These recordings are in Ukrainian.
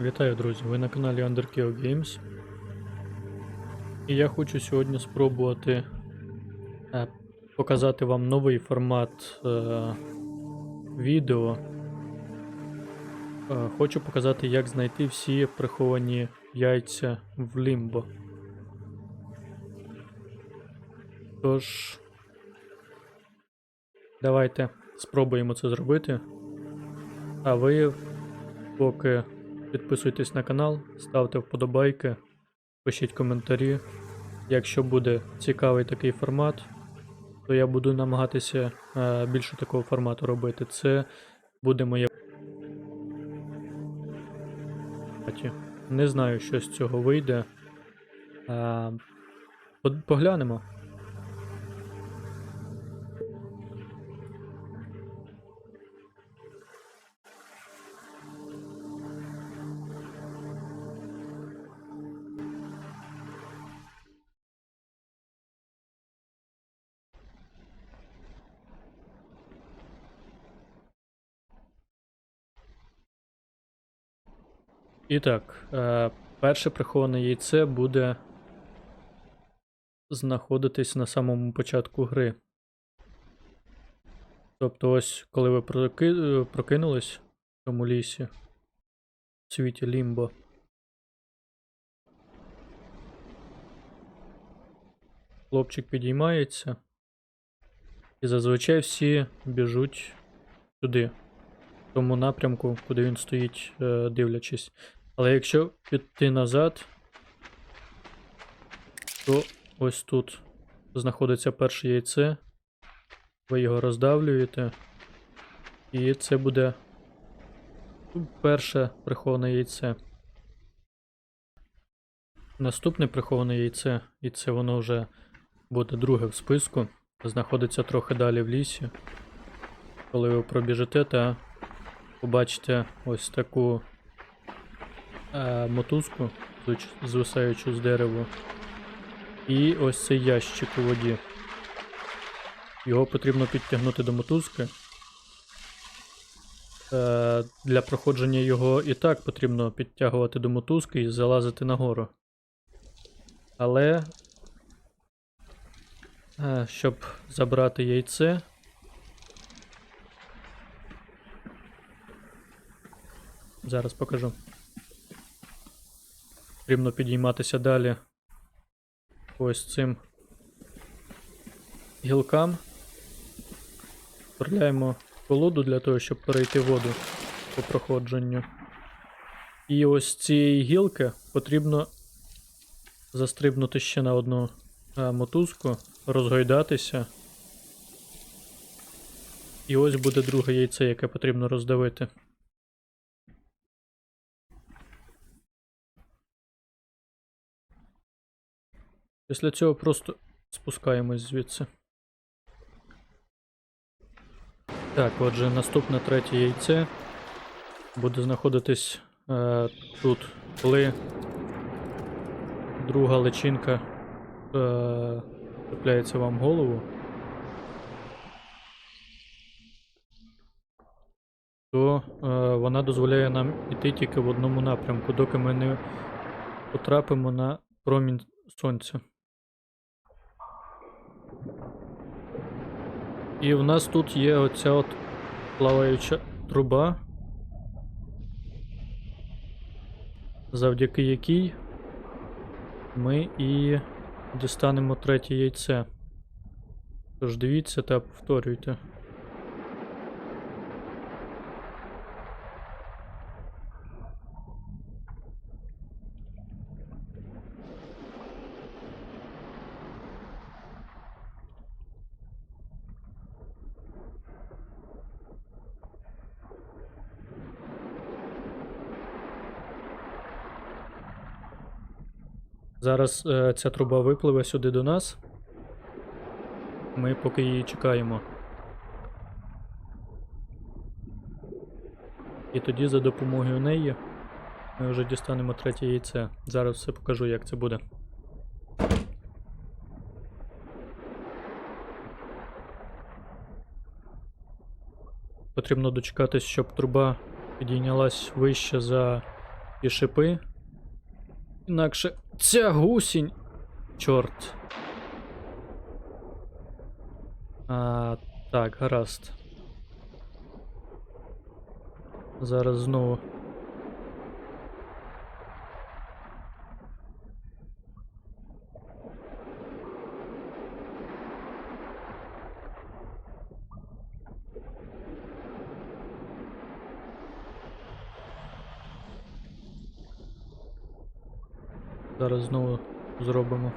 Вітаю, друзі! Ви на каналі Underkill Games. І я хочу сьогодні спробувати е, показати вам новий формат е, відео. Е, хочу показати, як знайти всі приховані яйця в Limbo. Тож, давайте спробуємо це зробити. А ви поки Підписуйтесь на канал, ставте вподобайки, пишіть коментарі. Якщо буде цікавий такий формат, то я буду намагатися е, більше такого формату робити. Це буде моє. Не знаю, що з цього вийде. Е, Поглянемо. І так, е, перше приховане яйце буде знаходитись на самому початку гри. Тобто, ось, коли ви проки... прокинулись в цьому лісі, в світі Лімбо. Хлопчик підіймається. І зазвичай всі біжуть сюди в тому напрямку, куди він стоїть, е, дивлячись. Але якщо піти назад, то ось тут знаходиться перше яйце. Ви його роздавлюєте. І це буде перше приховане яйце. Наступне приховане яйце, і це воно вже буде друге в списку. Знаходиться трохи далі в лісі. Коли ви пробіжите та побачите ось таку е, мотузку, звисаючу з дерева. І ось цей ящик у воді. Його потрібно підтягнути до мотузки. Е, для проходження його і так потрібно підтягувати до мотузки і залазити нагору. Але. е, щоб забрати яйце, Зараз покажу. Потрібно підійматися далі. Ось цим гілкам. Справляємо колоду для того, щоб перейти воду по проходженню. І ось цієї гілки потрібно застрибнути ще на одну е, мотузку, розгойдатися. І ось буде друге яйце, яке потрібно роздавити. Після цього просто спускаємось звідси. Так, отже, наступне третє яйце буде знаходитись е, тут, коли друга личинка е, вам в голову. То е, вона дозволяє нам іти тільки в одному напрямку, доки ми не потрапимо на промінь сонця. І в нас тут є оця от плаваюча труба, завдяки якій ми і дістанемо третє яйце. Тож дивіться та повторюйте. Зараз е, ця труба випливе сюди до нас. Ми поки її чекаємо. І тоді за допомогою неї ми вже дістанемо третє яйце. Зараз все покажу, як це буде. Потрібно дочекатись, щоб труба підійнялась вище за і шипи. Інакше ця гусінь. Чорт. А, так, гаразд. Зараз знову. Зараз знову зробимо.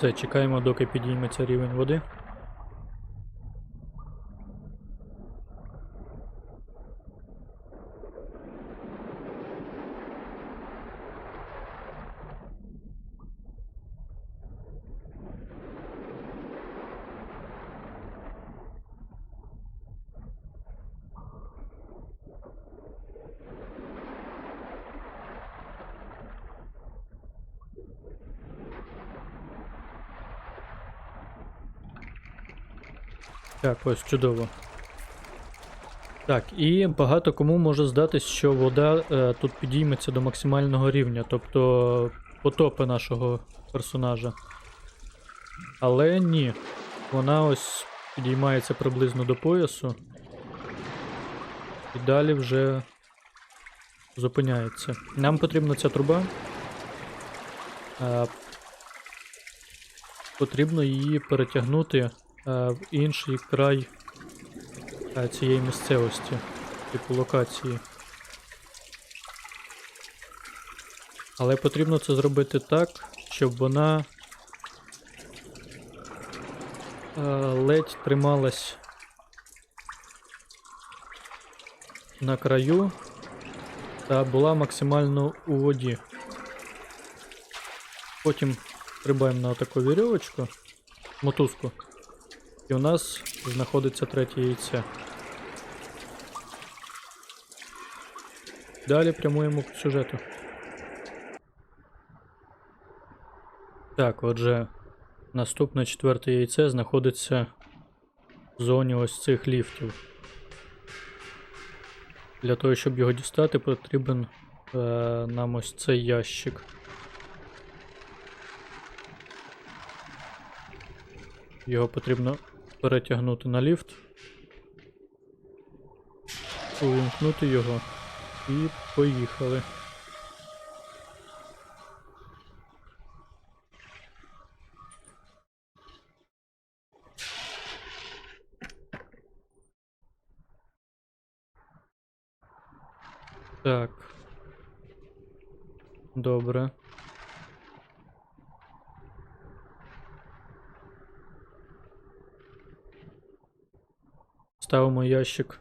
Це чекаємо, доки підійметься рівень води. Так, ось чудово. Так, і багато кому може здатись, що вода е, тут підійметься до максимального рівня, тобто потопи нашого персонажа. Але ні. Вона ось підіймається приблизно до поясу. І далі вже зупиняється. Нам потрібна ця труба. Е, потрібно її перетягнути в інший край е, цієї місцевості, типу локації. Але потрібно це зробити так, щоб вона е, ледь трималась на краю та була максимально у воді. Потім стрибаємо на таку вірьовочку, мотузку, і у нас знаходиться третє яйце. Далі прямуємо по сюжету. Так, отже, наступне четверте яйце знаходиться в зоні ось цих ліфтів. Для того, щоб його дістати, потрібен е, нам ось цей ящик. Його потрібно перетягнути на ліфт, увімкнути його і поїхали. Так. Добре. Ставимо ящик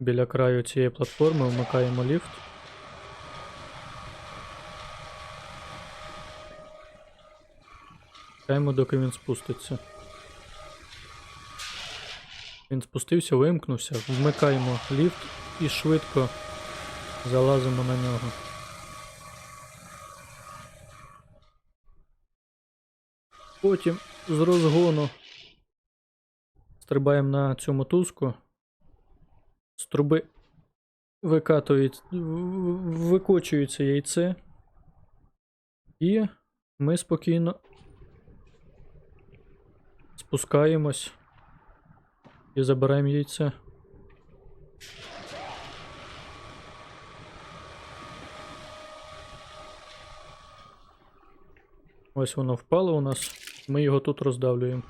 біля краю цієї платформи, вмикаємо ліфт. Чекаємо, доки він спуститься. Він спустився, вимкнувся, вмикаємо ліфт і швидко залазимо на нього. Потім з розгону стрибаємо на цю мотузку. З труби викатують, викочується яйце. І ми спокійно спускаємось і забираємо яйце. Ось воно впало у нас. Ми його тут роздавлюємо.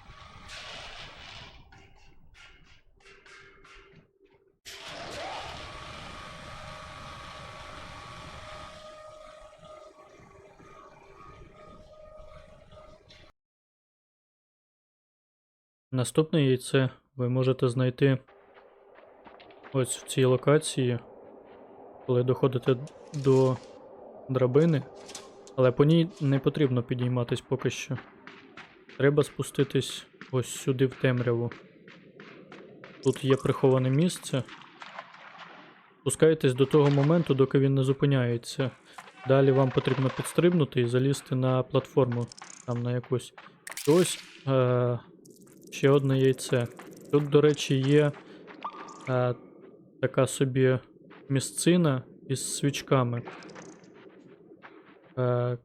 Наступне яйце ви можете знайти ось в цій локації, коли доходите до драбини, але по ній не потрібно підійматись поки що. Треба спуститись ось сюди в темряву. Тут є приховане місце. Спускаєтесь до того моменту, доки він не зупиняється. Далі вам потрібно підстрибнути і залізти на платформу, там на якусь. Ось е- ще одне яйце. Тут, до речі, є е, така собі місцина із свічками. Е,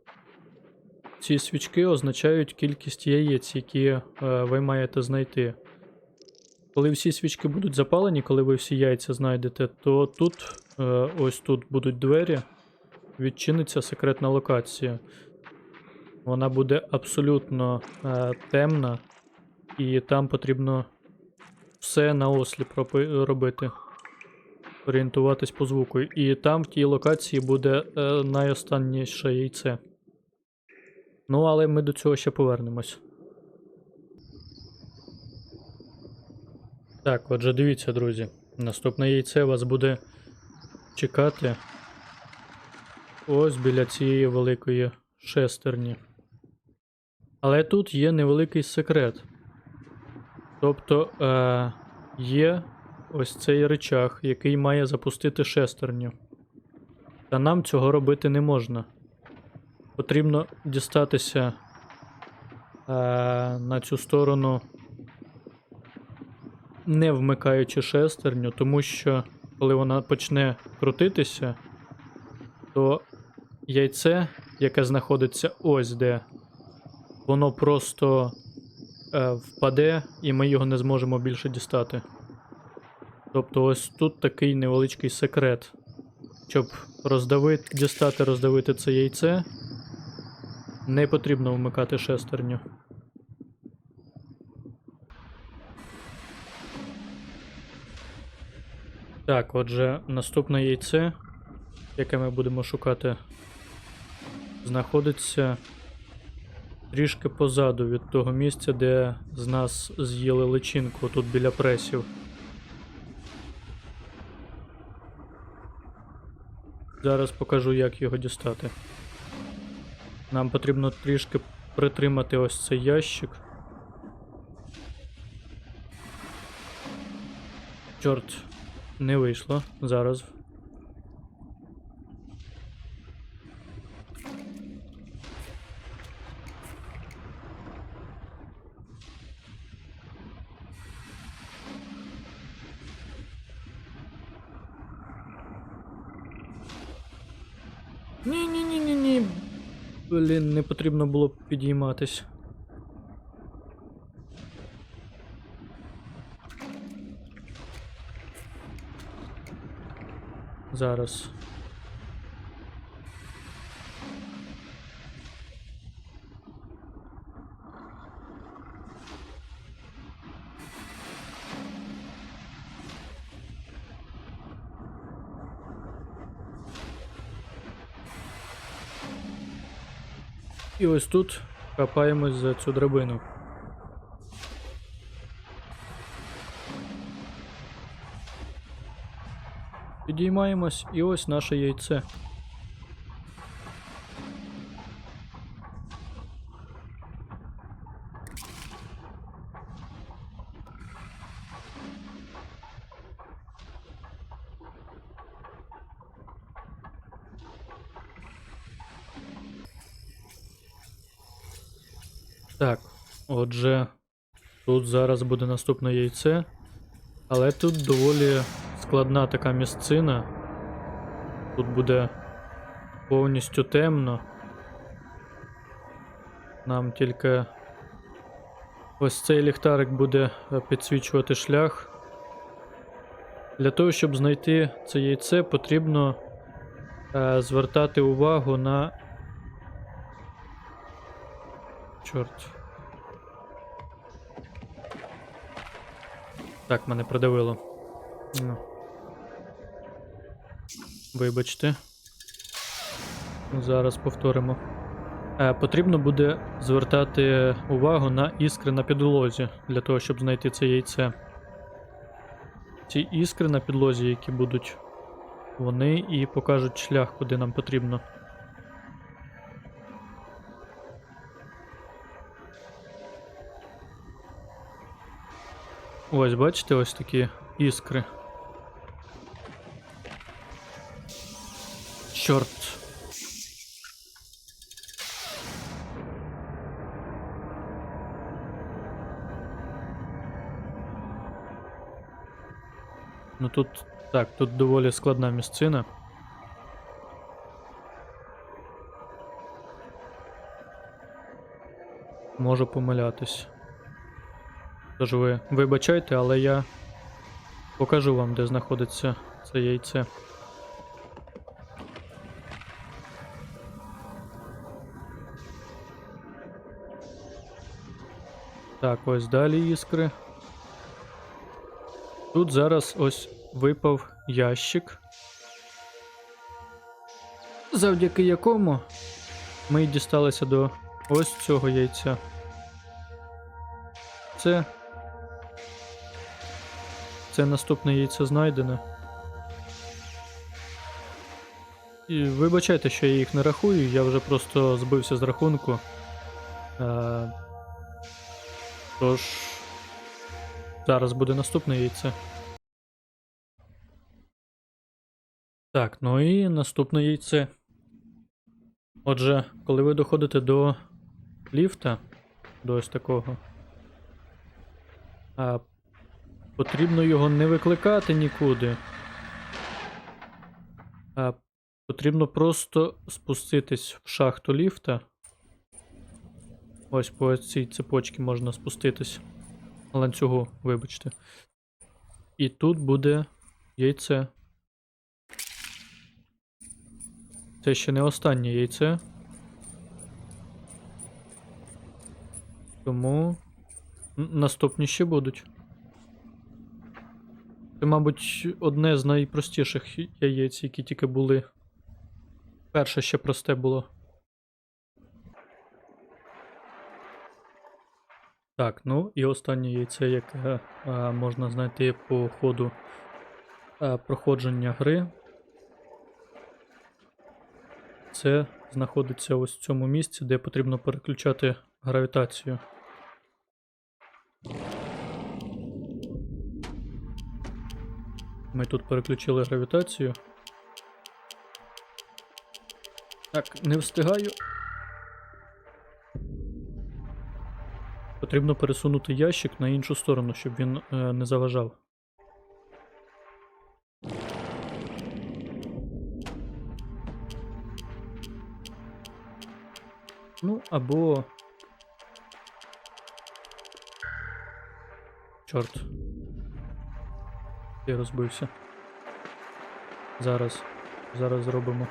ці свічки означають кількість яєць, які е, ви маєте знайти. Коли всі свічки будуть запалені, коли ви всі яйця знайдете, то тут, ось тут будуть двері, відчиниться секретна локація. Вона буде абсолютно темна, і там потрібно все на осліп робити. Орієнтуватись по звуку. І там в тій локації буде е, найостанніше яйце. Ну, але ми до цього ще повернемось. Так, отже, дивіться, друзі. Наступне яйце вас буде чекати ось біля цієї великої шестерні. Але тут є невеликий секрет. Тобто е, є ось цей речах, який має запустити шестерню. Та нам цього робити не можна. Потрібно дістатися е, на цю сторону, не вмикаючи шестерню, тому що коли вона почне крутитися, то яйце, яке знаходиться ось де, воно просто впаде, і ми його не зможемо більше дістати. Тобто, ось тут такий невеличкий секрет. Щоб роздавити, дістати, роздавити це яйце, не потрібно вмикати шестерню. Так, отже, наступне яйце, яке ми будемо шукати, знаходиться трішки позаду від того місця, де з нас з'їли личинку тут біля пресів. Зараз покажу, як його дістати. Нам потрібно трішки притримати ось цей ящик. Чорт, не вийшло. Зараз. Ні, ні, ні, ні, ні. Блін, не потрібно було підійматись. Зараз. І ось тут копаємось за цю драбину. Підіймаємось, і ось наше яйце. Так, отже, тут зараз буде наступне яйце, але тут доволі складна така місцина. Тут буде повністю темно. Нам тільки ось цей ліхтарик буде е, підсвічувати шлях. Для того, щоб знайти це яйце, потрібно е, звертати увагу на Чорт. Так, мене придавило. Ну. Вибачте. Зараз повторимо. Е, потрібно буде звертати увагу на іскри на підлозі для того, щоб знайти це яйце. Ці іскри на підлозі, які будуть, вони і покажуть шлях, куди нам потрібно. Ось, бачите, ось такі іскри. Чорт. Ну тут. Так, тут доволі складна місцина. Можу помилятись. Тож ви вибачайте, але я покажу вам, де знаходиться це яйце. Так, ось далі іскри. Тут зараз ось випав ящик, завдяки якому ми дісталися до ось цього яйця. Це. Це наступне яйце знайдене. І вибачайте, що я їх не рахую, я вже просто збився з рахунку. Е, тож. Зараз буде наступне яйце. Так, ну і наступне яйце. Отже, коли ви доходите до ліфта, до ось такого, а, потрібно його не викликати нікуди. А, потрібно просто спуститись в шахту ліфта. Ось по цій цепочці можна спуститись. Ланцюгу, вибачте. І тут буде яйце. Це ще не останнє яйце. Тому наступні ще будуть. Це, мабуть, одне з найпростіших яєць, які тільки були. Перше ще просте було. Так, ну і останнє яйце, яке е, можна знайти по ходу е, проходження гри. Це знаходиться ось в цьому місці, де потрібно переключати гравітацію. Ми тут переключили гравітацію. Так, не встигаю. Потрібно пересунути ящик на іншу сторону, щоб він е, не заважав. Ну, або. Чорт. Я розбився. Зараз. Зараз зробимо.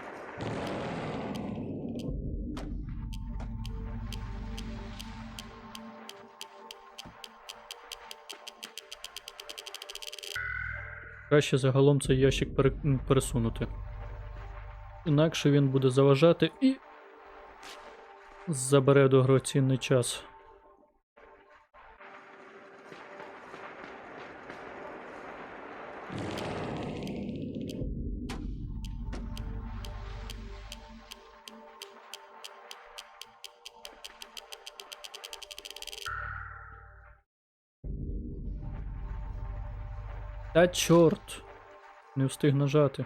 Краще загалом цей ящик пересунути. Інакше він буде заважати і забере дорогоцінний час. Та чорт! Не встиг нажати.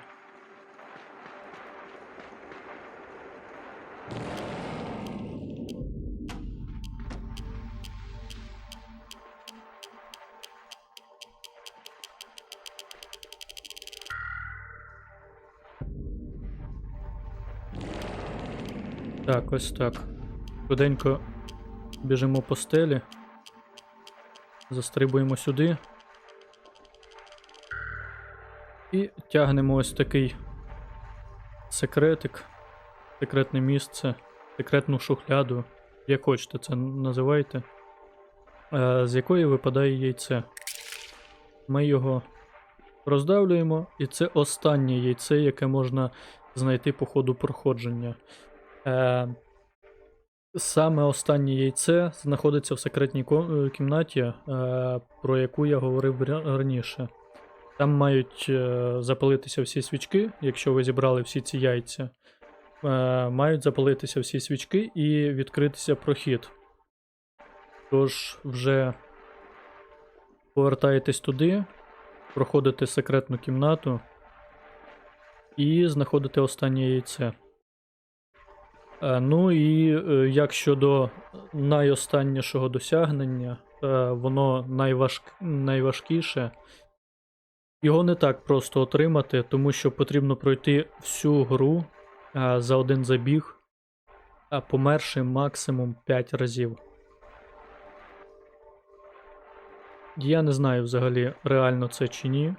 Так, ось так. Швиденько біжимо по стелі. Застрибуємо сюди. І тягнемо ось такий секретик, секретне місце, секретну шухляду, як хочете це називайте, е, з якої випадає яйце. Ми його роздавлюємо, і це останнє яйце, яке можна знайти по ходу проходження. Е, Саме останнє яйце знаходиться в секретній е, кімнаті, про яку я говорив раніше. Там мають е, запалитися всі свічки, якщо ви зібрали всі ці яйця. Е, мають запалитися всі свічки і відкритися прохід. Тож вже повертаєтесь туди, проходите секретну кімнату і знаходите останнє яйце. Е, Ну і е, як щодо найостаннішого досягнення, е, воно найваж... найважкіше. Його не так просто отримати, тому що потрібно пройти всю гру а, за один забіг, а померши максимум 5 разів. Я не знаю взагалі, реально це чи ні.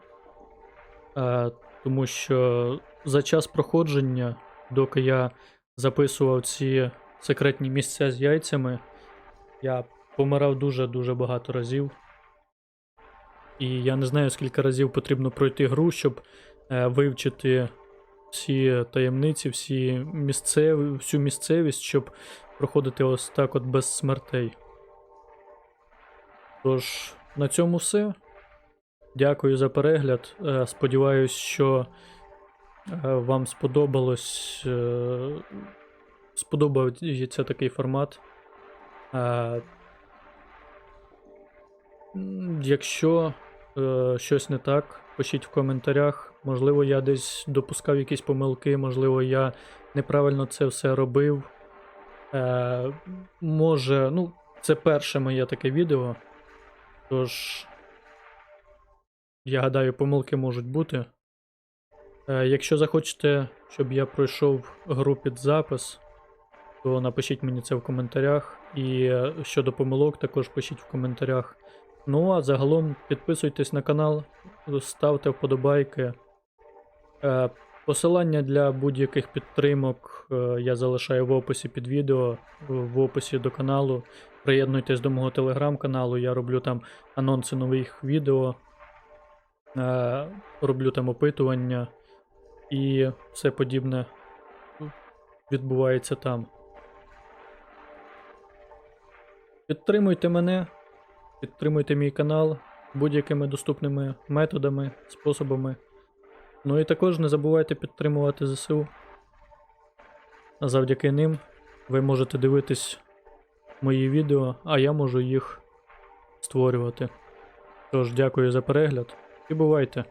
А, тому що за час проходження, доки я записував ці секретні місця з яйцями, я помирав дуже-дуже багато разів. І я не знаю, скільки разів потрібно пройти гру, щоб е, вивчити всі таємниці, всі місцеві, всю місцевість, щоб проходити ось так от без смертей. Тож, на цьому все. Дякую за перегляд. Е, Сподіваюсь, що е, вам сподобалось. е, Сподобається такий формат. Е, Якщо е, щось не так, пишіть в коментарях. Можливо, я десь допускав якісь помилки, можливо, я неправильно це все робив. Е, може, ну, це перше моє таке відео. Тож, я гадаю, помилки можуть бути. Е, якщо захочете, щоб я пройшов гру під запис, то напишіть мені це в коментарях. І е, щодо помилок, також пишіть в коментарях. Ну а загалом підписуйтесь на канал, ставте вподобайки. Е, Посилання для будь-яких підтримок е, я залишаю в описі під відео, в описі до каналу. Приєднуйтесь до мого телеграм-каналу, я роблю там анонси нових відео, е, роблю там опитування і все подібне відбувається там. Підтримуйте мене, підтримуйте мій канал будь-якими доступними методами, способами. Ну і також не забувайте підтримувати ЗСУ. А завдяки ним ви можете дивитись мої відео, а я можу їх створювати. Тож, дякую за перегляд і бувайте!